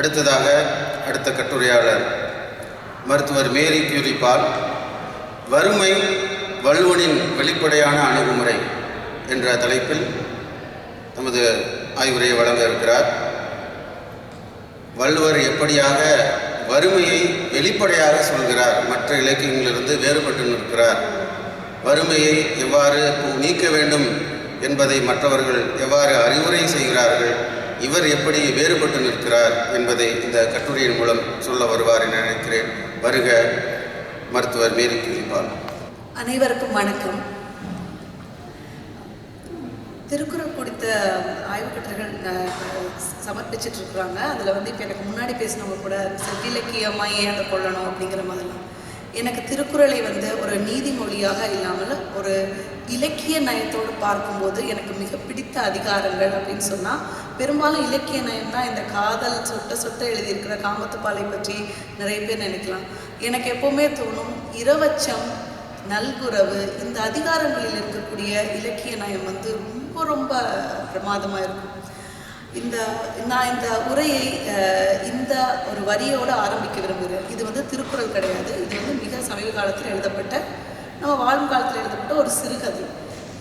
அடுத்ததாக அடுத்த கட்டுரையாளர் மருத்துவர் மேரி கியூரிபால் வறுமை வல்லுவனின் வெளிப்படையான அணுகுமுறை என்ற தலைப்பில் நமது ஆய்வுரையை வழங்க இருக்கிறார். வள்ளுவர் எப்படியாக வறுமையை வெளிப்படையாக சொல்கிறார் மற்ற இலக்கியங்களிலிருந்து வேறுபட்டு நிற்கிறார். வறுமையை எவ்வாறு நீக்க வேண்டும் என்பதை மற்றவர்கள் எவ்வாறு அறிவுரை செய்கிறார்கள் இவர் எப்படி வேறுபட்டு நிற்கிறார் என்பதை இந்த கட்டுரையின் மூலம் சொல்ல வருவார் என நினைக்கிறேன். வருக மருத்துவர் மேரி கிரிபால். அனைவருக்கும் வணக்கம். திருக்குறள் குறித்த ஆய்வுக்கட்டர்கள் சமர்ப்பிச்சிட்டு இருக்கிறாங்க. அதில் வந்து இப்போ எனக்கு முன்னாடி பேசினவங்க கூட செவ்விலக்கியமாக ஏன் அதை கொள்ளணும் அப்படிங்கிற மாதிரிலாம். எனக்கு திருக்குறளை வந்து ஒரு நீதிமொழியாக இல்லாமல் ஒரு இலக்கிய நயத்தோடு பார்க்கும்போது எனக்கு மிக பிடித்த அதிகாரங்கள் அப்படின்னு சொன்னால் பெரும்பாலும் இலக்கிய நயம்னா இந்த காதல் சொட்ட சொட்ட எழுதியிருக்கிற காமத்துப்பாலை பற்றி நிறைய பேர் நினைக்கலாம். எனக்கு எப்போவுமே தோணும் இரவச்சம் நல்குறவு இந்த அதிகாரங்களில் இருக்கக்கூடிய இலக்கிய நயம் வந்து ரொம்ப ரொம்ப பிரமாதமாக இருக்கும். இந்த நான் இந்த உரையை இந்த ஒரு வரியோடு ஆரம்பிக்க விரும்புகிறேன். இது வந்து திருக்குறள் கிடையாது. இது வந்து மிக சமீப காலத்தில் எழுதப்பட்ட நம்ம வாழும் காலத்தில் எழுதப்பட்ட ஒரு சிறுகதை.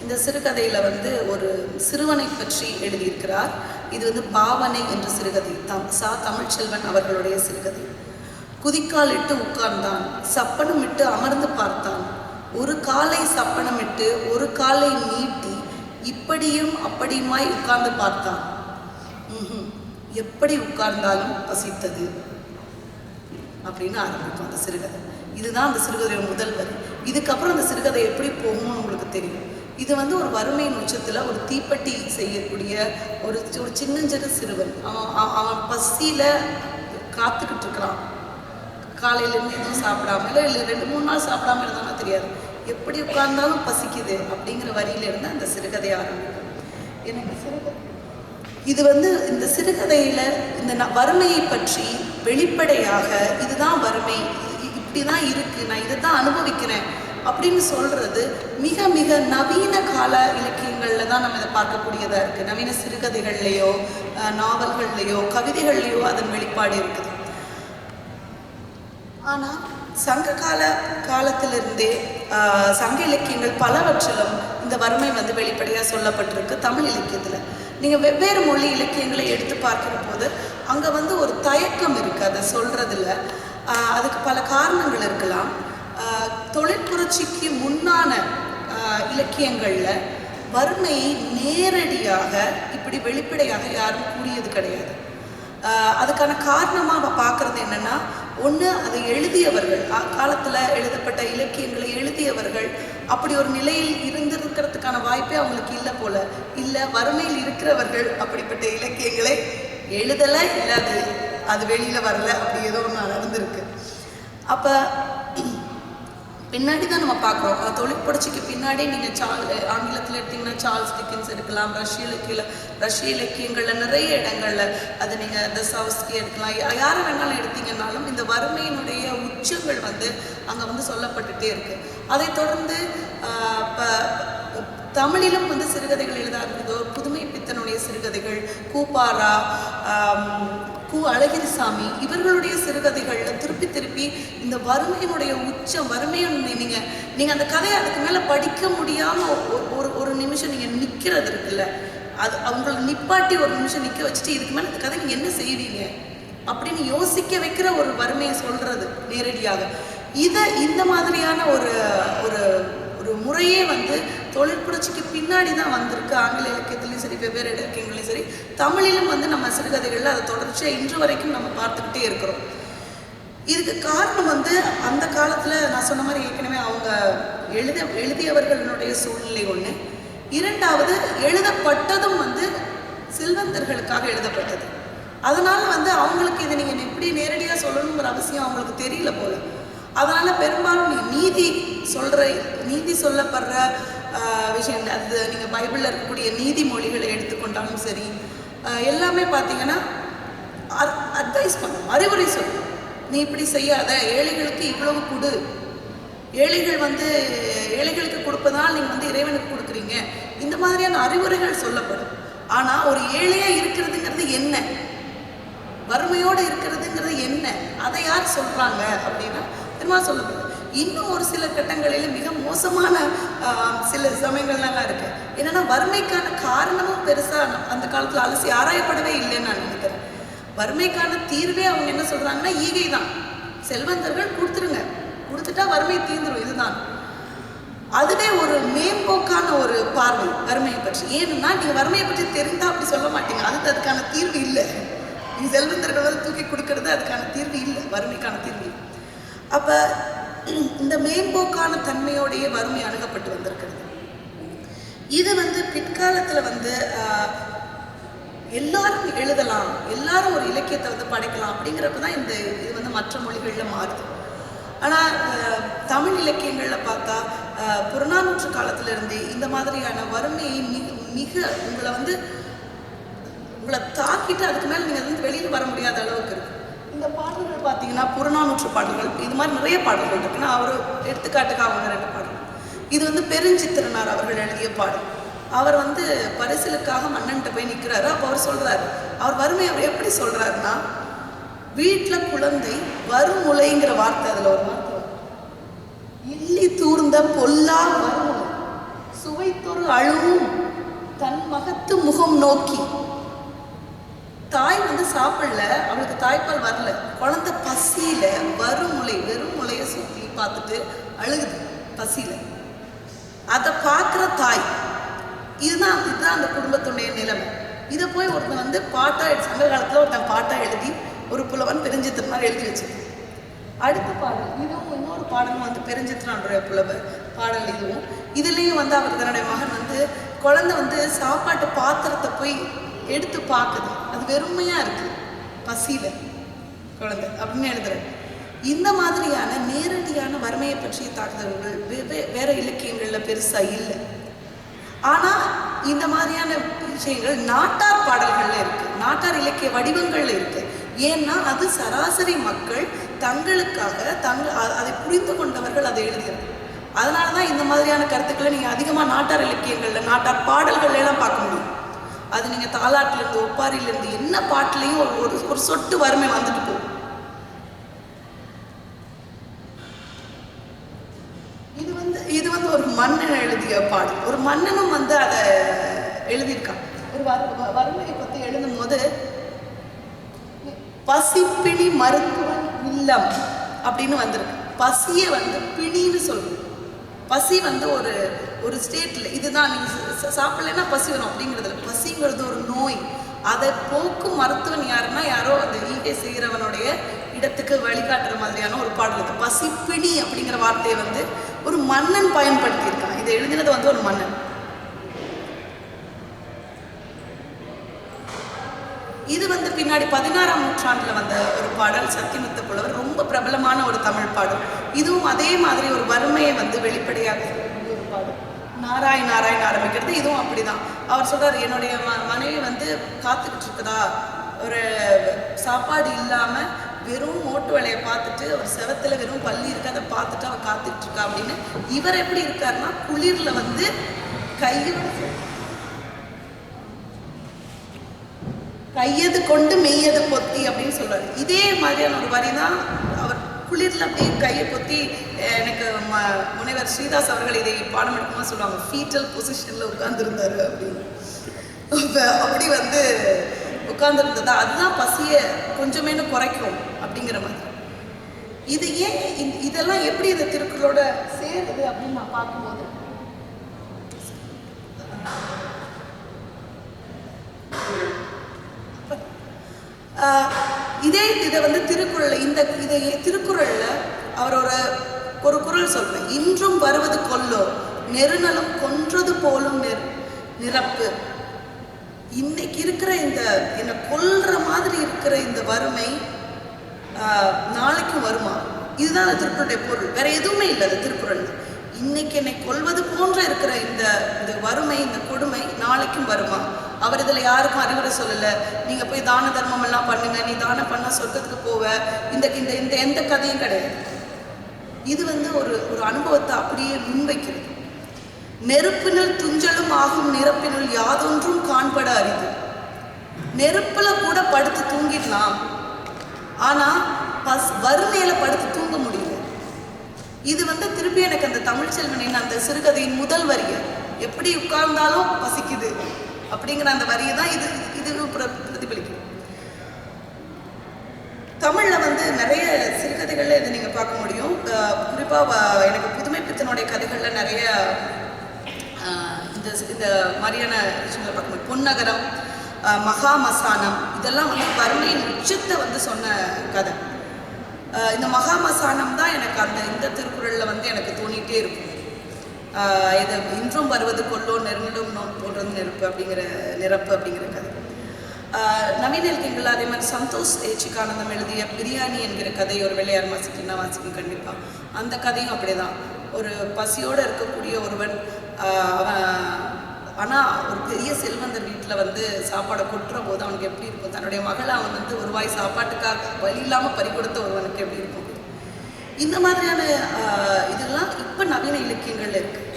இந்த சிறுகதையில் வந்து ஒரு சிறுவனை பற்றி எழுதியிருக்கிறார். இது வந்து பாவனை என்ற சிறுகதை. தம் சா தமிழ்ச்செல்வன் அவர்களுடைய சிறுகதை. குதிக்கால் இட்டு உட்கார்ந்தான். சப்பனமிட்டு அமர்ந்து பார்த்தான். ஒரு காலை சப்பனமிட்டு ஒரு காலை நீட்டி இப்படியும் அப்படியுமாய் உட்கார்ந்து பார்த்தான். எப்படி உட்கார்ந்தாலும் பசித்தது அப்படின்னு ஆரம்பிக்கும் அந்த சிறுகதை. இதுதான் அந்த சிறுகதையோட முதல் வரி. இதுக்கப்புறம் அந்த சிறுகதை எப்படி போகும்னு உங்களுக்கு தெரியும். இது வந்து ஒரு வறுமையின் உச்சத்தில் ஒரு தீப்பெட்டி செய்யக்கூடிய ஒரு ஒரு சின்னஞ்சிறு சிறுவன். அவன் அவன் அவன் பசியில் காத்துக்கிட்டு இருக்கிறான் காலையிலேருந்து எதுவும் சாப்பிடாம இல்லை இல்லை ரெண்டு மூணு நாள் சாப்பிடாம இருந்தானா தெரியாது. எப்படி உட்கார்ந்தாலும் பசிக்குது அப்படிங்கிற வரியிலிருந்து அந்த சிறுகதை ஆரம்பிக்கும். எனக்கு சிறுகதை? இது வந்து இந்த சிறுகதையில இந்த வறுமையை பற்றி வெளிப்படையாக இதுதான் வறுமை இப்படி தான் இருக்கு நான் இதை தான் அனுபவிக்கிறேன் அப்படின்னு சொல்றது மிக மிக நவீன கால இலக்கியங்களில் தான் நம்ம இதை பார்க்கக்கூடியதா இருக்கு. நவீன சிறுகதைகள்லேயோ நாவல்கள்லேயோ கவிதைகள்லேயோ அதன் வெளிப்பாடு இருக்குது. ஆனால் சங்க கால காலத்திலிருந்தே ஆஹ், சங்க இலக்கியங்கள் பலவற்றிலும் இந்த வறுமை வந்து வெளிப்படையாக சொல்லப்பட்டிருக்கு தமிழ் இலக்கியத்தில். நீங்கள் வெவ்வேறு மொழி இலக்கியங்களை எடுத்து பார்க்கிற போது அங்கே வந்து ஒரு தயக்கம் இருக்குது அதை சொல்கிறதுல அதுக்கு பல காரணங்கள் இருக்கலாம். ஆஹ், தொழிற்புரட்சிக்கு முன்னான ஆஹ், இலக்கியங்களில் வறுமையை நேரடியாக இப்படி வெளிப்படையாக யாரும் கூறியது கிடையாது. அதுக்கான காரணமாக பார்க்குறது என்னென்னா ஒன்று அதை எழுதியவர்கள் காலத்தில் எழுதப்பட்ட இலக்கியங்களை எழுதியவர்கள் அப்படி ஒரு நிலையில் இருந்து இருக்கிறதுக்கான வாய்ப்பே அவங்களுக்கு இல்லை போல. இல்லை வறுமையில் இருக்கிறவர்கள் அப்படிப்பட்ட இலக்கியங்களை எழுதலை இல்லை அது அது வெளியில் வரல அப்படி ஏதோ ஒன்று நடந்திருக்கு அப்போ பின்னாடி தான் நம்ம பார்க்குறோம். அஹ் தொழில் புரட்சிக்கு பின்னாடி நீங்கள் சால் ஆங்கிலத்தில் எடுத்தீங்கன்னா சார்ல்ஸ் டிக்கின்ஸ் எடுக்கலாம் ரஷ்ய இலக்கியில் ரஷ்ய இலக்கியங்களில் நிறைய இடங்கள்ல அது நீங்கள் தசாவஸ்கி எடுக்கலாம். யார் யாரை வேணாலும் எடுத்தீங்கன்னாலும் இந்த வறுமையினுடைய உச்சங்கள் வந்து அங்கே வந்து சொல்லப்பட்டுட்டே இருக்கு. அதைத் தொடர்ந்து ஆஹ், தமிழிலும் வந்து சிறுகதைகள் எழுத ஆரம்பித்தோர் புதுமை பித்தனுடைய சிறுகதைகள் கூப்பாரா கு அழகிரிசாமி இவர்களுடைய சிறுகதைகளில் திருப்பி திருப்பி இந்த வறுமையினுடைய உச்சம் வறுமையை நீங்கள் நீங்கள் அந்த கதையை அதுக்கு மேலே படிக்க முடியாமல் ஒரு ஒரு நிமிஷம் நீங்கள் நிற்கிறது இருக்குல்ல. அது அவங்கள நிப்பாட்டி ஒரு நிமிஷம் நிற்க வச்சுட்டு இதுக்கு மேலே இந்த கதை நீங்கள் என்ன செய்வீங்க? அப்படின்னு யோசிக்க வைக்கிற ஒரு வறுமையை சொல்கிறது நேரடியாக. இதை இந்த மாதிரியான ஒரு ஒரு ஒரு முறையே வந்து தொழில் புரட்சிக்கு பின்னாடி தான் வந்திருக்கு. ஆங்கில இலக்கியத்துலேயும் சரி வெவ்வேறு இலக்கியங்களையும் சரி தமிழிலும் வந்து நம்ம சிறுகதைகளில் அதை தொடர்ச்சியாக இன்று வரைக்கும் நம்ம பார்த்துக்கிட்டே இருக்கிறோம். இதுக்கு காரணம் வந்து அந்த காலத்தில் நான் சொன்ன மாதிரி ஏற்கனவே அவங்க எழுத எழுதியவர்களுடைய சூழ்நிலை ஒன்று இரண்டாவது எழுதப்பட்டதும் வந்து செல்வந்தர்களுக்காக எழுதப்பட்டது. அதனால் வந்து அவங்களுக்கு இதை நீங்கள் எப்படி நேரடியாக சொல்லணுங்கிற அவசியம் அவங்களுக்கு தெரியல போல. அதனால் பெரும்பாலும் நீ நீதி சொல்கிற நீதி சொல்லப்படுற விஷயம் அது நீங்கள் பைபிளில் இருக்கக்கூடிய நீதிமொழிகளை எடுத்துக்கொண்டாலும் சரி எல்லாமே பார்த்தீங்கன்னா அட்வைஸ் பண்ணும் அறிவுரை சொல்லும். நீ இப்படி செய்யாத ஏழைகளுக்கு இவ்வளவு கொடு. ஏழைகள் வந்து ஏழைகளுக்கு கொடுப்பதால் நீங்கள் வந்து இறைவனுக்கு கொடுக்குறீங்க. இந்த மாதிரியான அறிவுரைகள் சொல்லப்படும். ஆனால் ஒரு ஏழையாக இருக்கிறதுங்கிறது என்ன? வறுமையோடு இருக்கிறதுங்கிறது என்ன? அதை யார் சொல்கிறாங்க அப்படின்னா திரும்ப சொல்லப்படுது இன்னும் ஒரு சில கட்டங்களில் மிக மோசமான சில சமயங்கள்லாம் இருக்கு. என்னன்னா வறுமைக்கான காரணமும் பெருசா அந்த காலத்துல அலசி ஆராயப்படவே இல்லைன்னு நான் நினைக்கிறேன். வறுமைக்கான தீர்வே அவங்க என்ன சொல்றாங்கன்னா ஈகை தான். செல்வந்தர்கள் கொடுத்துருங்க. கொடுத்துட்டா வறுமை தீர்ந்துரும். இதுதான். அதுவே ஒரு மேம்போக்கான ஒரு பார்வை வறுமையை பற்றி. ஏன்னா நீங்க வறுமையை பற்றி தெரிந்தா அப்படி சொல்ல மாட்டீங்க. அதுக்கு அதுக்கான தீர்வு இல்லை. நீங்க செல்வந்தர்கள் வந்து தூக்கி கொடுக்கறது அதுக்கான தீர்வு இல்லை. வறுமைக்கான தீர்வு அப்போ இந்த மேம்போக்கான தன்மையோடையே வறுமை அணுகப்பட்டு வந்திருக்கிறது. இது வந்து பிற்காலத்தில் வந்து எல்லாரும் எழுதலாம் எல்லாரும் ஒரு இலக்கியத்தை வந்து படைக்கலாம் அப்படிங்கிறப்ப தான் இந்த இது வந்து மற்ற மொழிகளில் மாறுது. ஆனால் தமிழ் இலக்கியங்களில் பார்த்தா புறநானூற்று காலத்துல இருந்தே இந்த மாதிரியான வறுமையை மிக மிக உங்களை வந்து உங்களை தாக்கிட்டு அதுக்கு மேலே நீங்கள் வந்து வெளியில் வர முடியாத அளவுக்கு இருக்கு. இந்த பாடல்கள் பார்த்தீங்கன்னா புறநானூற்று பாடல்கள். இது மாதிரி நிறைய பாடல்கள் இருக்குன்னா நான் ஒரு எடுத்துக்காட்டுக்காக ஒன்று ரெண்டு பாடல். இது வந்து பெருஞ்சித்திரனார் அவர்கள் எழுதிய பாடல். அவர் வந்து பரிசிலுக்காக மன்னன்ட்ட போய் நிற்கிறாரு அப்போ அவர் சொல்கிறாரு அவர் வறுமை அவர் எப்படி சொல்கிறாருன்னா வீட்டில் குழந்தை வருமுலைங்கிற வார்த்தை அதில் ஒரு வார்த்தை இல்லி தூர்ந்த பொல்லா வறுமுலை சுவைத்தொரு அழுவும் தன் மகத்து முகம் நோக்கி. தாய் வந்து சாப்பிடல அவளுக்கு தாய்ப்பால் வரல. குழந்தை பசியில முளை வெறும் முலையை சுற்றி பார்த்துட்டு அழுகுது பசியில. அதை பார்க்குற தாய் இதுதான் இதுதான் அந்த குடும்பத்துடைய நிலைமை. இதை போய் ஒருத்தன் வந்து பாட்டா எடுத்து சங்க காலத்தில் ஒருத்தன் பாட்டா எழுதி ஒரு புலவன் பெருஞ்சித்திரனார் எழுதி வச்சிருக்கான். அடுத்த பாடல் இதுவும் இன்னொரு பாடலும் வந்து பெருஞ்சித்திரனுடைய புலவர் பாடல் இதுவும். இதுலேயும் வந்து அவர் தன்னுடைய மகன் வந்து குழந்தை வந்து சாப்பாட்டு பாத்திரத்தை போய் எடுத்து பார்க்குது. அது வெறுமையாக இருக்குது பசியில். குழந்தை. அப்படின்னு எழுதுறேன் இந்த மாதிரியான நேரடியான வறுமையை பற்றிய தாக்குதல்கள் வே- வே- வேற இலக்கியங்கள்ல இல்லை. ஆனால் இந்த மாதிரியான விஷயங்கள் நாட்டார் பாடல்களில் இருக்குது நாட்டார் இலக்கிய வடிவங்களில் இருக்குது ஏன்னா அது சராசரி மக்கள் தங்களுக்காக தங்க அதை புரிந்து கொண்டவர்கள் அதை எழுதியது அதனால தான் இந்த மாதிரியான கருத்துக்களை நீங்கள் அதிகமாக நாட்டார் இலக்கியங்களில் நாட்டார் பாடல்கள்ல எல்லாம் பார்க்க முடியும். அது நீங்க தாலாட்டுல இருந்து இருந்து என்ன பாட்டுலையும் ஒரு ஒரு ஒரு சொட்டு வறுமை வந்துட்டு போகும். இது வந்து இது வந்து ஒரு மன்னன் எழுதிய பாடல். ஒரு மன்னனும் வந்து அதை எழுதியிருக்கான். ஒரு வறு- வ- வறுமையை பற்றி எழுதும் போது பசிப்பிணி மருத்துவன் இல்லம் அப்படின்னு வந்திருக்கு. பசியை வந்து பிணின்னு சொல்லுது பசி வந்து ஒரு ஒரு ஸ்டேட்டில் இதுதான் நீங்கள் ச- பசி வரும் அப்படிங்கிறதுல பசிங்கிறது ஒரு நோய். அதை போக்கும் மருத்துவன் யாருன்னா யாரோ அந்த ஈகை செய்கிறவனுடைய இடத்துக்கு வழிகாட்டுற மாதிரியான ஒரு பாடல் இது. பசிப்பிணி அப்படிங்கிற வார்த்தையை வந்து ஒரு மன்னன் பயன்படுத்தியிருக்கான். இதை எழுதினது வந்து ஒரு மன்னன். இது வந்து பின்னாடி பதினாறாம் நூற்றாண்டில் வந்த ஒரு பாடல். சத்தியமுத்த புலவர் ரொம்ப பிரபலமான ஒரு தமிழ் பாடல். இதுவும் அதே மாதிரி ஒரு வறுமையை வந்து வெளிப்படையாக நாராயண் நாராயண் ஆரம்பிக்கிறது. இதுவும் அப்படிதான். அவர் சொல்றாரு என்னுடைய ம மனைவி வந்து காத்துக்கிட்டு இருக்குதா? ஒரு சாப்பாடு இல்லாம வெறும் ஓட்டு வேலையை பார்த்துட்டு ஒரு செவத்துல வெறும் பள்ளி இருக்கு அதை பார்த்துட்டு அவர் காத்துட்டு இருக்கா? அப்படின்னு இவர் எப்படி இருக்காருன்னா குளிர்ல வந்து கையோட கையது கொண்டு மெய்யது பொத்தி அப்படின்னு சொல்றாரு. இதே மாதிரியான ஒரு வரி தான் அவர் குளிர்ல அப்படியே கையை பொத்தி எனக்கு ம- முனைவர் ஸ்ரீதாஸ் அவர்கள் இதை பாடம் எடுக்கும்போது சொல்லுவாங்க ஃபீட்டல் பொசிஷனில் உட்காந்துருந்தாரு அப்படின்னு. அப்படி வந்து உட்கார்ந்துருந்ததா அதுதான் பசியை கொஞ்சமேனு குறைக்கும் அப்படிங்கிற மாதிரி. இது ஏன் இதெல்லாம் எப்படி இந்த திருக்குறளோட சேருது அப்படின்னு நான் பார்க்கும்போது. இதே இதை வந்து திருக்குறள் இந்த இதை திருக்குறளில் அவர் ஒரு ஒரு குறள் சொல்வேன் இன்றும் வருவது கொல்லோ நெருநலம் கொன்றது போலும் நெர் நிரப்பு. இன்னைக்கு இருக்கிற இந்த என்னை கொல்ற மாதிரி இருக்கிற இந்த வறுமை ஆஹ், நாளைக்கும் வருமா? இதுதான் அந்த திருக்குறளுடைய பொருள். வேற எதுவுமே இல்லை அந்த திருக்குறள். இன்னைக்கு என்னை கொல்வது போன்ற இருக்கிற இந்த இந்த வறுமை இந்த கொடுமை நாளைக்கும் வருமா? அவர் இதுல யாருக்கும் அறிவுரை சொல்லலை. நீங்க போய் தான தர்மம் எல்லாம் பண்ணுங்க நீ தானம் பண்ணால் சொர்க்கத்துக்கு போவ. இந்த இந்த இந்த எந்த கதையும் கிடையாது. இது வந்து ஒரு ஒரு அனுபவத்தை அப்படியே முன்வைக்கிறது. நெருப்பினுள் துஞ்சலும் ஆகும் நிரப்பினுள் யாதொன்றும் காண்பட அரிது நெருப்பில் கூட படுத்து தூங்கிடலாம். ஆனால் பஸ் வறுமையில் படுத்து தூங்க முடியல. இது வந்து திருப்பி எனக்கு அந்த தமிழ் செல்வனின் அந்த சிறுகதையின் முதல் வரிய எப்படி உட்கார்ந்தாலும் பசிக்குது. அப்படிங்கிற அந்த வரியை தான் இது இது தமிழில் வந்து நிறைய சிறுகதைகளில் இதை நீங்கள் பார்க்க முடியும். குறிப்பாக எனக்கு புதுமை பித்தனுடைய கதைகளில் நிறைய இந்த இந்த மாதிரியான விஷயங்களை பார்க்க முடியும். பொன்னகரம் மகாமசானம் மகா மசானம் இதெல்லாம் வந்து வறுமையின் உச்சத்தை வந்து சொன்ன கதை. இந்த மகா மசானம் தான் எனக்கு அந்த இந்த திருக்குறளில் வந்து எனக்கு தோணிகிட்டே இருக்கும். இது இன்றும் வருவது கொல்லோ நெருங்கிடும் போன்றது நெருப்பு அப்படிங்கிற நிரப்பு அப்படிங்கிற கதை. நவீன இலக்கியங்கள் அதே மாதிரி சந்தோஷ் ஏச்சிகானந்தம் எழுதிய பிரியாணி என்கிற கதை ஒரு விளையார் வாசிக்கணும்னா வாசிக்கும் கண்டிப்பாக அந்த கதையும் அப்படிதான். ஒரு பசியோடு இருக்கக்கூடிய ஒருவன் அவன் ஆனால் ஒரு பெரிய செல்வந்தர் வீட்டில் வந்து சாப்பாடை கொட்டுற போது அவனுக்கு எப்படி இருக்கும்? தன்னுடைய மகளை அவன் வந்து ஒரு வாய் சாப்பாட்டுக்காக வழி இல்லாமல் பறி கொடுத்த ஒருவனுக்கு எப்படி இருக்கும்? இந்த மாதிரியான இதெல்லாம் இப்போ நவீன இலக்கியங்கள் இருக்குது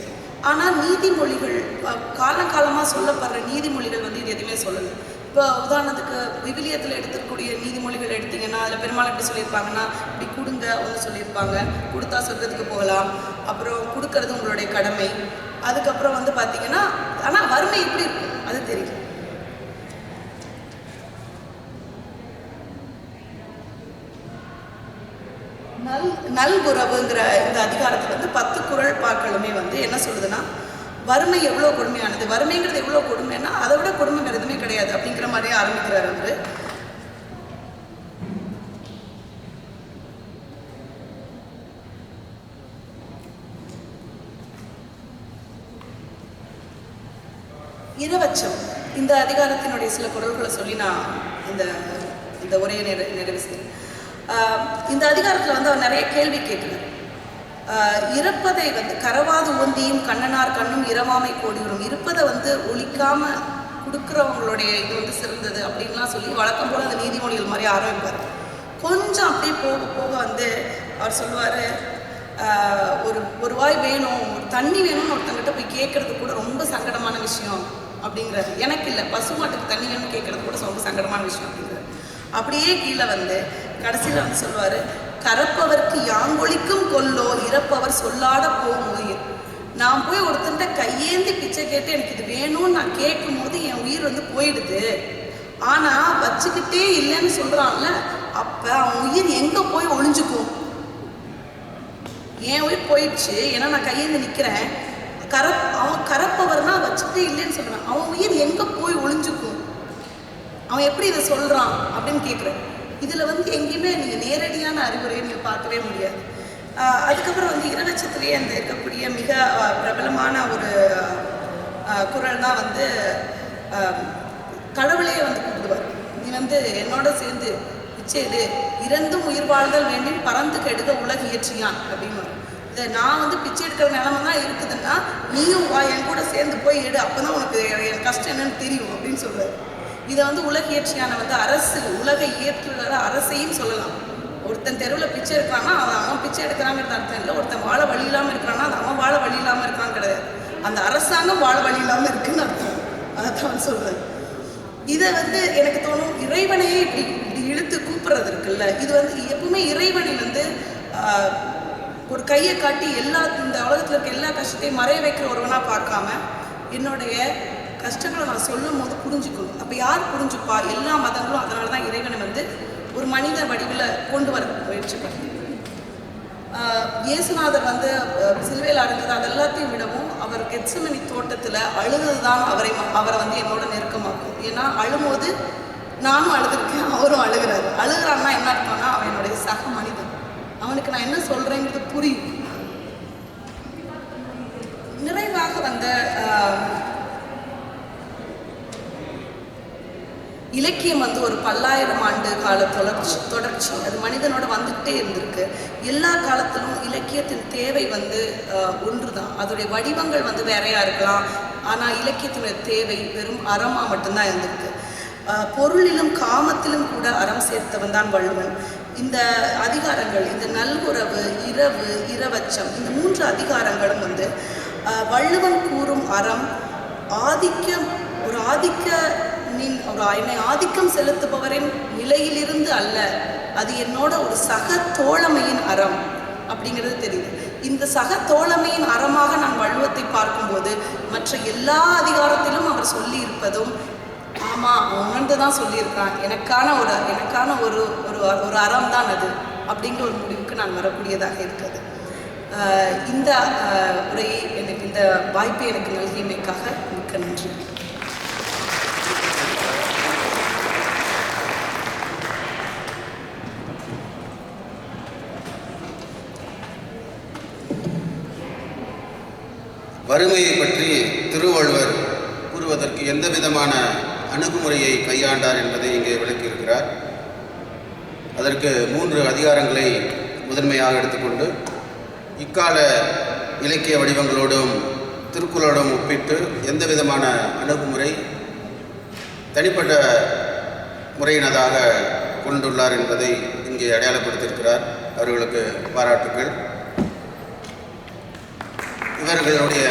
ஆனால் நீதிமொழிகள் அஹ், காலங்காலமாக சொல்லப்படுற நீதிமொழிகள் வந்து இது எதுவுமே சொல்லலை. இப்போ உதாரணத்துக்கு விவிலியத்தில் எடுத்துக்கூடிய நீதிமொழிகள் எடுத்தீங்கன்னா அதில் பெருமாள் எப்படி சொல்லியிருப்பாங்கன்னா இப்படி கொடுங்க ஒன்று சொல்லியிருப்பாங்க. கொடுத்தா சொர்க்கத்துக்கு போகலாம். அப்புறம் கொடுக்கறது உங்களுடைய கடமை. அதுக்கப்புறம் வந்து பார்த்தீங்கன்னா ஆனால் வறுமை எப்படி இருக்கும்? அது தெரியல நல் நல்குறவுங்கிற இந்த அதிகாரத்தில் வந்து பத்து குரல் பாக்களுமே வந்து என்ன சொல்லுதுன்னா வறுமை எவ்வளோ கொடுமையானது? வறுமைங்கிறது எவ்வளோ கொடுமைன்னா அதை விட கொடுமை வேறு எதுவுமே கிடையாது அப்படிங்கிற மாதிரியே ஆரம்பிக்கிறார் அவர். இரவச்சம். இந்த அதிகாரத்தினுடைய சில குரல்களை சொல்லி நான் இந்த இந்த உரையை நிறை நிறைவு செய்கிறேன். ஆஹ் இந்த அதிகாரத்தில் வந்து அவர் நிறைய கேள்வி கேட்கிறார். இருப்பதை இறப்பதை வந்து கரவாது உந்தியும் கண்ணனார் கண்ணும் இரவாமை கோடிவரும் இருப்பதை வந்து ஒழிக்காம கொடுக்குறவங்களுடைய இது வந்து சிறந்தது அப்படின்லாம் சொல்லி வழக்கம் போல் அந்த நீதிமொழிகள் மாதிரி ஆரம்பிப்பார். கொஞ்சம் அப்படியே போக போக வந்து அவர் சொல்லுவார் ஒரு ஒரு வாய் வேணும் ஒரு தண்ணி வேணும்னு ஒருத்தங்கிட்ட போய் கேட்கறது கூட ரொம்ப சங்கடமான விஷயம் அப்படிங்கிறாரு. எனக்கு இல்லை பசு மாட்டுக்கு தண்ணி வேணும்னு கேட்கறது கூட ரொம்ப சங்கடமான விஷயம் அப்படிங்கிறார். அப்படியே கீழே வந்து கடைசியில் வந்து சொல்லுவார் கரப்பவர்க்கு யாங்கொழிக்கும் கொல்லோ இறப்பவர் சொல்லாட போகும் உயிர் நான் போய் ஒருத்தன்ட்ட கையேந்தி பிச்சை கேட்டு எனக்கு இது வேணும்னு நான் கேட்கும் போது என் உயிர் வந்து போயிடுது. ஆனால் வச்சுக்கிட்டே இல்லைன்னு சொல்கிறான்ல அப்போ அவன் உயிர் எங்கே போய் ஒளிஞ்சுக்கும்? என் உயிர் போயிடுச்சு? ஏன்னா நான் கையேந்து நிற்கிறேன் கரப் அவன் கரப்பவர்னா வச்சுக்கிட்டே இல்லைன்னு சொல்கிறான் அவன் உயிர் எங்கே போய் ஒளிஞ்சுக்கும்? அவன் எப்படி இதை சொல்கிறான் அப்படின்னு கேட்குறேன் இதில் வந்து எங்கேயுமே நீங்கள் நேரடியான அறிவுரையை நீங்கள் பார்க்கவே முடியாது. அதுக்கப்புறம் வந்து இரநட்சத்திலேயே அந்த இருக்கக்கூடிய மிக பிரபலமான ஒரு குரல் தான் வந்து கடவுளையே வந்து கூப்பிடுவார். நீ வந்து என்னோட சேர்ந்து பிச்சை எடு. இறந்தும் உயிர் வாழ்தல் வேண்டும் பறந்து கெடுக்க உலக இயற்றியான் அப்படின்னு இதை நான் வந்து பிச்சை எடுக்கிற நிலமை தான் இருக்குதுன்னா நீயும் வா என் கூட சேர்ந்து போய் எடு. அப்போ தான் உனக்கு என் கஷ்டம் என்னன்னு தெரியும் அப்படின்னு சொல்றாரு இதை வந்து உலக இயற்றியான வந்து அரசு உலக இயற்றுகிற அரசையும் சொல்லலாம். ஒருத்தன் தெருவில் பிச்சை எடுக்கிறான்னா அவன் அவன் பிச்சை எடுக்கிறாங்கிறது அர்த்தம் இல்லை. ஒருத்தன் வாழ வழி இல்லாமல் இருக்கிறான்னா அது அவன் வாழ வழி இல்லாமல் இருக்கான்னு கிடையாது. அந்த அரசாங்கம் வாழ வழி இல்லாமல் இருக்குன்னு அர்த்தம். அதைத்தான் அவன் சொல்றேன் இதை வந்து எனக்கு தோணும் இறைவனையே இப்படி இப்படி இழுத்து கூப்பிட்றது இருக்குல்ல. இது வந்து எப்பவுமே இறைவனை வந்து ஒரு கையை காட்டி எல்லா இந்த உலகத்தில் இருக்க எல்லா கஷ்டத்தையும் மறைய வைக்கிற ஒருவனாக பார்க்காம என்னுடைய கஷ்டங்களை நான் சொல்லும் போது புரிஞ்சுக்கணும். அப்போ யார் புரிஞ்சுப்பா? எல்லா மதங்களும் அதனால தான் இறைவனை வந்து ஒரு மனித வடிவில் கொண்டு வர முயற்சி இயேசுநாதர் வந்து சிலுவையில் அடைஞ்சது அது எல்லாத்தையும் விடவும் அவர் கெட்சமனி தோட்டத்தில் அழுது தான் அவரை அவரை வந்து என்னோட நெருக்கமாக்கும். ஏன்னா அழும்போது நானும் அழுதுருக்கேன் அவரும் அழுகிறாரு. அழுகிறான்னா என்ன அர்த்தம்னா அவன் என்னுடைய சக மனிதன். அவனுக்கு நான் என்ன சொல்கிறேங்கிறது புரியும். நிறைவாக வந்த இலக்கியம் வந்து ஒரு பல்லாயிரம் ஆண்டு கால தொடர்ச்சி தொடர்ச்சி. அது மனிதனோட வந்துக்கிட்டே இருந்திருக்கு. எல்லா காலத்திலும் இலக்கியத்தின் தேவை வந்து ஒன்று தான் அதோடைய வடிவங்கள் வந்து வேறையா இருக்கலாம். ஆனால் இலக்கியத்தினுடைய தேவை வெறும் அறமாக மட்டும்தான் இருந்திருக்கு. பொருளிலும் காமத்திலும் கூட அறம் சேர்த்தவன் தான் வள்ளுவன். இந்த அதிகாரங்கள் இந்த நல்குறவு இரவு இரவச்சம் இந்த மூன்று அதிகாரங்களும் வந்து வள்ளுவன் கூறும் அறம் ஆதிக்கம் ஒரு ஆதிக்க நின் ஒரு என்னை ஆதிக்கம் செலுத்துபவரின் நிலையிலிருந்து அல்ல. அது என்னோட ஒரு சக தோழமையின் அறம் அப்படிங்கிறது தெரியுது. இந்த சக தோழமையின் அறமாக நான் வள்ளுவத்தை பார்க்கும்போது மற்ற எல்லா அதிகாரத்திலும் அவர் சொல்லி இருப்பதும் ஆமாம் உணர்ந்து தான் சொல்லியிருக்கான். எனக்கான ஒரு எனக்கான ஒரு ஒரு ஒரு அறம் தான் அது. அப்படிங்கிற ஒரு முடிவுக்கு நான் வரக்கூடியதாக இருக்கிறது. இந்த உரையை எனக்கு இந்த வாய்ப்பை எனக்கு நல்கியமைக்காக மிக்க நன்றி. வறுமையை பற்றி திருவள்ளுவர் கூறுவதற்கு எந்த விதமான அணுகுமுறையை கையாண்டார் என்பதை இங்கே விளக்கியிருக்கிறார். அதற்கு மூன்று அதிகாரங்களை முதன்மையாக எடுத்துக்கொண்டு இக்கால இலக்கிய வடிவங்களோடும் திருக்குறளோடும் ஒப்பிட்டு எந்த விதமான அணுகுமுறை தனிப்பட்ட முறையினதாக கொண்டுள்ளார் என்பதை இங்கே அடையாளப்படுத்தியிருக்கிறார். அவர்களுக்கு பாராட்டுக்கள். இவர்களுடைய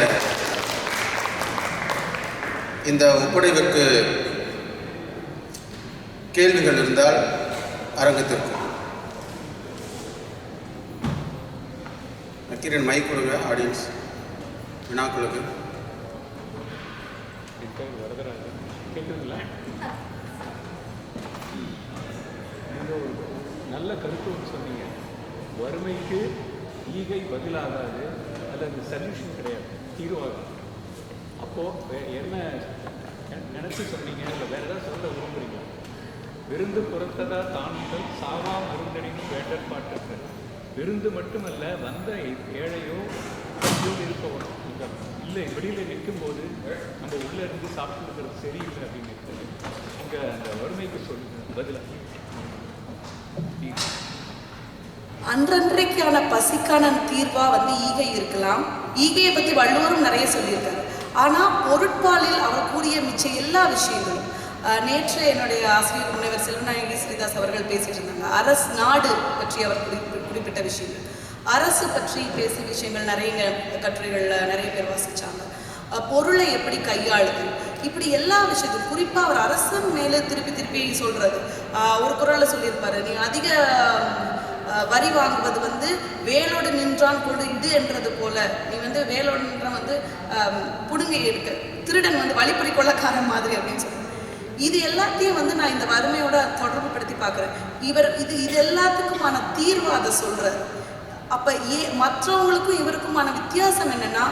இந்த ஒப்படைவிற்கு கேள்விகள் இருந்தால் அரங்கத்திற்கு. நக்கீரன் மைக் கொடுங்க ஆடியன்ஸ் வினாக்களுக்கு இப்போ நீங்கள் ஒரு நல்ல கருத்து சொன்னீங்க. வறுமைக்கு ஈகை பதிலாகாது. அந்த சல்யூஷன் கிடையாது. தீர்வாகும் அப்போது என்ன நினச்சி நினைச்சு சொன்னீங்க? இல்லை வேறு ஏதாவது சொல்ல விரும்புறீங்களா? விருந்து புறத்ததா தானுங்கள் சாவா மருந்தடினும் வேண்டற்பாட்டு விருந்து மட்டுமல்ல வந்த ஏழையோ பசியோடு இல்லை வெளியில் நிற்கும்போது நம்ம உள்ளே இருந்து சாப்பிட்டுருக்கிறது சரியில்லை அப்படின்னு இருக்குது இங்கே அந்த வறுமைக்கு சொல்லுங்க பதிலாக அன்றன்றைக்கான பசிக்கான தீர்வாக வந்து ஈகை இருக்கலாம். ஈகையை பற்றி வள்ளுவரும் நிறைய சொல்லியிருக்காரு. ஆனால் பொருட்பாலில் அவர் கூறிய மிச்ச எல்லா விஷயங்களும் நேற்று என்னுடைய ஆசிரியர் முனைவர் செல்வநாயகி ஸ்ரீதாஸ் அவர்கள் பேசிட்டு இருந்தாங்க. அரசு நாடு பற்றி அவர் குறிப்பி குறிப்பிட்ட விஷயங்கள். அரசு பற்றி பேசிய விஷயங்கள் நிறைய கட்டுரைகளில் நிறைய பேர் வாசித்தாங்க பொருளை எப்படி கையாளுது இப்படி எல்லா விஷயத்தையும் குறிப்பாக அவர் அரசன் மேலே திருப்பி திருப்பி சொல்கிறது ஒரு குரலில் சொல்லியிருப்பாரு நீ அதிக வரி வாங்குவது வந்து வேலோடு நின்றான் கொடு இது என்றது போல. நீ வந்து வேலோடு நின்றான் வந்து ஆம், புடுங்கை எடுக்க. திருடன் வந்து வழிப்பறி கொள்ளக்காரன் மாதிரி அப்படின்னு சொல்லுவாங்க இது எல்லாத்தையும் வந்து நான் இந்த வறுமையோட தொடர்பு படுத்தி பார்க்குறேன். இவர் இது இது எல்லாத்துக்குமான தீர்வு அதை சொல்கிறார் அப்போ ஏ மற்றவங்களுக்கும் இவருக்குமான வித்தியாசம் என்னென்னா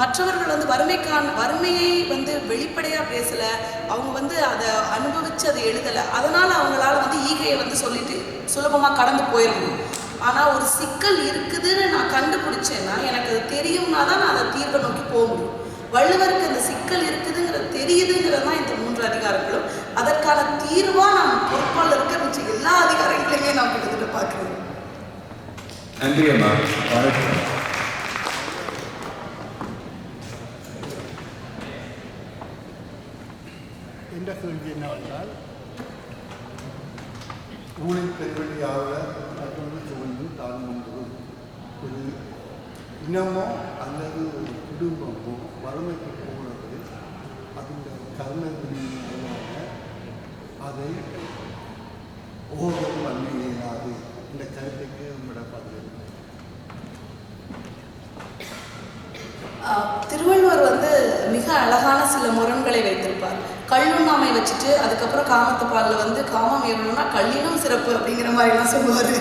மற்றவர்கள் வந்து வறுமைக்கான வறுமையை வந்து வெளிப்படையாக பேசலை. அவங்க வந்து அதை அனுபவித்து அதை எழுதலை. அதனால் அவங்களால வந்து ஈகையை வந்து சொல்லிட்டு சுலபமா கடந்து போயிடணும் ஆனா ஒரு சிக்கல் இருக்குதுன்னு நான் கண்டுபிடிச்சேன்னா எனக்கு அது தெரியும்னா தான் நான் அதை தீர்வை நோக்கி போக முடியும். வள்ளுவருக்கு அந்த சிக்கல் இருக்குதுங்கிறது தெரியுதுங்கிறது தான் இந்த மூன்று அதிகாரங்களும். அதற்கான தீர்வா நான் பொறுப்பால் இருக்க மிச்சம் எல்லா அதிகாரங்களையுமே நான் கிட்டத்தட்ட பார்க்குறேன். நன்றி அம்மா. வணக்கம் என்ற கேள்வி என்னவென்றால் ஊழில் மற்றொன்று சுவைந்து தான் ஒன்று ஒரு இனமோ அல்லது ஒரு குடும்பமோ வறுமைக்கு போனது அந்த கர்மத்தின் மூலமாக அதை ஓகம் பண்ண இயலாது. இந்த கருத்துக்கு உங்களோட பதில் திருவள்ளுவர் வந்து மிக அழகான சில முரண்களை வைத்திருக்கிறார் கல்லுண்ணாமை வச்சுட்டு அதுக்கப்புறம் காமத்து பாலில் வந்து காமம் எவ்வளோனா கல்லினும் சிறப்பு அப்படிங்கிற மாதிரிலாம் சொல்லுவார்.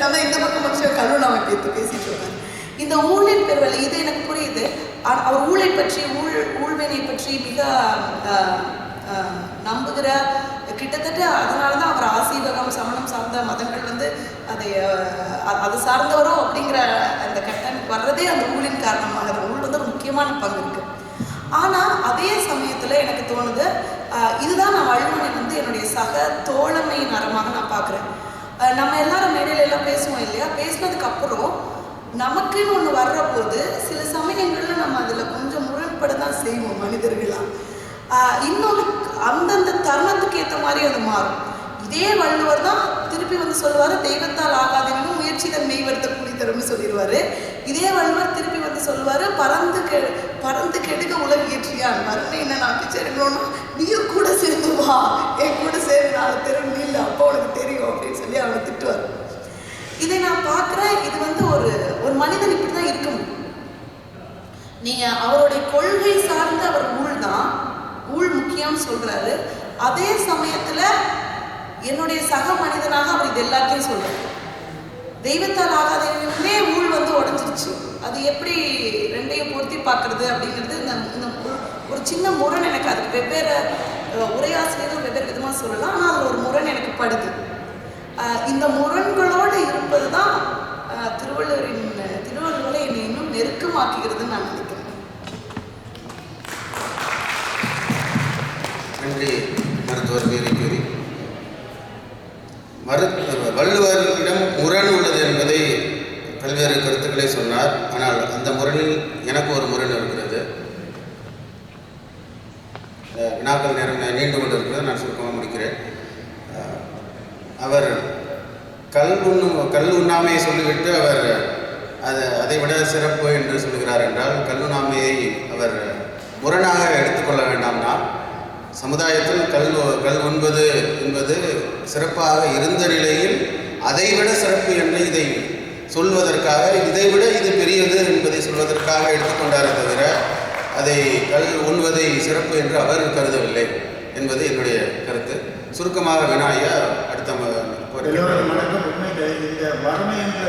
அதான் இந்த பக்கம் மட்டும் கல்லுண்ணாமை பேத்து பேசிட்டு இருக்காரு இந்த ஊழின் பெருவழி இது எனக்கு புரியுது. அவர் ஊழை பற்றி ஊழ் ஊழ்வினை பற்றி மிக நம்புகிற கிட்டத்தட்ட அதனால தான் அவர் ஆசீவகம் சமணம் சார்ந்த மதங்கள் வந்து அதை ஆஹ், அது சார்ந்தவரோ அப்படிங்கிற அந்த கட்டம் வர்றதே அந்த ஊழின் காரணமாக. அந்த ஊழ் வந்து ஒரு முக்கியமான பங்கு இருக்குது ஆனால் அதே சமயத்தில் எனக்கு தோணுது இதுதான் நான் வள்ளுவனை வந்து என்னுடைய சக தோழமையின் அறமாக நான் பார்க்குறேன் நம்ம எல்லாரும் மேடையில எல்லாம் பேசுவோம் இல்லையா? பேசினதுக்கு அப்புறம் நமக்குன்னு ஒன்று வர்ற போது சில சமயங்களில் நம்ம அதில் கொஞ்சம் முரண்பட தான் செய்வோம் மனிதர்களாக இன்னொன்று அந்தந்த தருணத்துக்கு ஏற்ற மாதிரி அது மாறும். இதே வள்ளுவர் தான் திருப்பி வந்து சொல்லுவார் தெய்வத்தால் ஆகாதவனும் முயற்சிகள் மெய்வர்த்த கூலி தரும்னு சொல்லிடுவாரு. இதே வள்ளுவர் திருப்பி வந்து சொல்லுவார் பறந்து கெ பறந்து கெடுக்க உலக ஏற்றியான் வறுமை என்ன நான் பிச்சை நீயும் கூட சேர்ந்து வா. என் கூட சேர்ந்து நாலு தெரு இல்லை அப்போ உனக்கு தெரியும் அப்படின்னு சொல்லி அவனை திட்டுவார். இதை நான் பார்க்குறேன். இது வந்து ஒரு ஒரு மனிதன் இப்படி தான் இருக்க முடியும். அவருடைய கொள்கை சார்ந்த அவர் ஊழ் தான் ஊழ் முக்கியம்னு சொல்கிறாரு அதே சமயத்தில் என்னுடைய சக மனிதனாக அவர் இது எல்லாத்தையும் சொல்றாரு. தெய்வத்தால் ஆகாதே ஊழ் வந்து உடஞ்சிருச்சு. அது எப்படி ரெண்டையும் பொருத்தி பார்க்கறது அப்படிங்கிறது இந்த இந்த ஒரு- ஒரு சின்ன முரண் எனக்கு அதுக்கு வெவ்வேறு அஹ், உரையாசிரியர்கள் வெவ்வேறு விதமாக சொல்லலாம். ஆனால் அதில் ஒரு முரண் எனக்கு படுது. இந்த முரண்களோடு இருப்பது தான் திருவள்ளுவரின் திருவள்ளுவரை என்னை இன்னும் நெருக்கமாக்குகிறதுன்னு நான் நினைக்கிறேன். நன்றி. மருத்துவர் பேரை மரு வள்ளுவரிடம் முரண் உள்ளது என்பதை பல்வேறு கருத்துக்களை சொன்னார். ஆனால் அந்த முரணில் எனக்கு ஒரு முரண் இருக்கிறது. வினாக்கள் நேரம் நீண்டு கொண்டு இருக்கிறது நான் சுருக்கமாக முடிக்கிறேன். அவர் கல் உண்ணும் கல் உண்ணாமையை சொல்லிவிட்டு அவர் அது அதை விட சிறப்பு என்று சொல்கிறார் என்றால் கல்லுண்ணாமையை அவர் முரணாக எடுத்துக்கொள்ள வேண்டாம்னா சமுதாயத்தில் கல் கல் உண்பது என்பது சிறப்பாக இருந்த நிலையில் அதைவிட சிறப்பு என்று இதை சொல்வதற்காக இதைவிட இது பெரியது என்பதை சொல்வதற்காக எடுத்துக்கொண்டாரே தவிர அதை கல் உண்வதை சிறப்பு என்று அவர் கருதவில்லை என்பது என்னுடைய கருத்து. சுருக்கமாக வினாய அடுத்த ஒரு இந்த வறுமை என்ற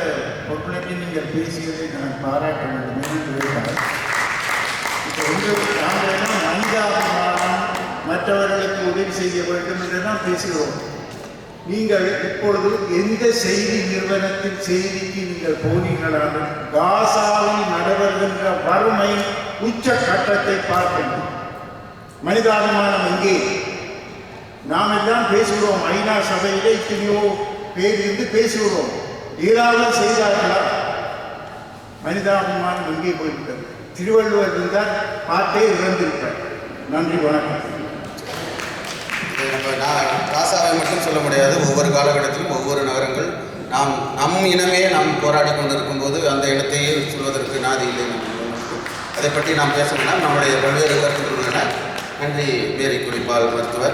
நீங்கள் பேசியதை நான் பாராட்ட வேண்டும். என்று மற்றவர்களுக்கு உதவி செய்ய வேண்டும் என்று தான் பேசுகிறோம். நீங்கள் இப்பொழுது எந்த செய்தி நிறுவனத்தின் செய்திக்கு நீங்கள் போனீங்களாலும் காசாவில் நடவருகின்ற வறுமை உச்ச கட்டத்தை பார்க்கணும் மனிதாபிமானம் எங்கே நாம் எல்லாம் பேசுகிறோம். ஐநா சபையிலே இத்தனையோ பேர் இருந்து பேசுகிறோம். ஏதாவது செய்தார்களா? மனிதாபிமானம் எங்கே போயிருக்கிறது திருவள்ளுவர் இருந்தால் பார்த்தே இறந்திருப்பார். நன்றி வணக்கம். நம்ம நான் காசாவை மட்டும் சொல்ல முடியாது. ஒவ்வொரு காலகட்டத்திலும் ஒவ்வொரு நகரங்கள் நாம் நம் இனமே நாம் போராடி கொண்டிருக்கும் போது அந்த இடத்தையே சொல்வதற்கு நாதி இல்லை அதை பற்றி நாம் பேசணும்னா நம்முடைய பல்வேறு கருத்துக்கள் உள்ளன. நன்றி. மேரி குறிப்பால் மருத்துவர்.